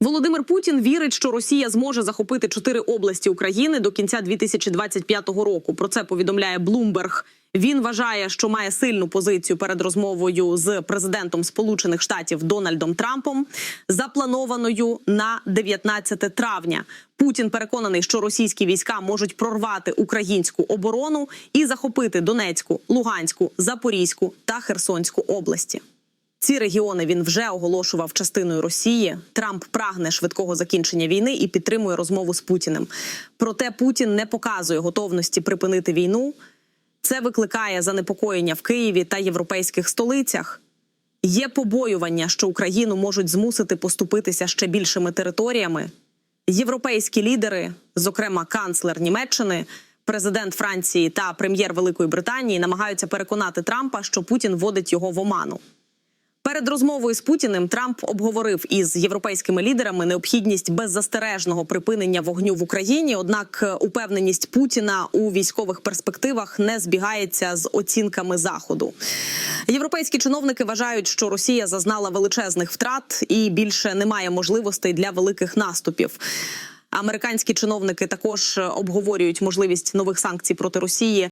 Володимир Путін вірить, що Росія зможе захопити чотири області України до кінця 2025 року. Про це повідомляє Bloomberg. Він вважає, що має сильну позицію перед розмовою з президентом Сполучених Штатів Дональдом Трампом, запланованою на 19 травня. Путін переконаний, що російські війська можуть прорвати українську оборону і захопити Донецьку, Луганську, Запорізьку та Херсонську області. Ці регіони він вже оголошував частиною Росії. Трамп прагне швидкого закінчення війни і підтримує розмову з Путіним. Проте Путін не показує готовності припинити війну. Це викликає занепокоєння в Києві та європейських столицях. Є побоювання, що Україну можуть змусити поступитися ще більшими територіями. Європейські лідери, зокрема канцлер Німеччини, президент Франції та прем'єр Великої Британії, намагаються переконати Трампа, що Путін вводить його в оману. Перед розмовою з Путіним Трамп обговорив із європейськими лідерами необхідність беззастережного припинення вогню в Україні. Однак е, упевненість Путіна у військових перспективах не збігається з оцінками заходу. Європейські чиновники вважають, що Росія зазнала величезних втрат і більше немає можливостей для великих наступів. Американські чиновники також е, обговорюють можливість нових санкцій проти Росії.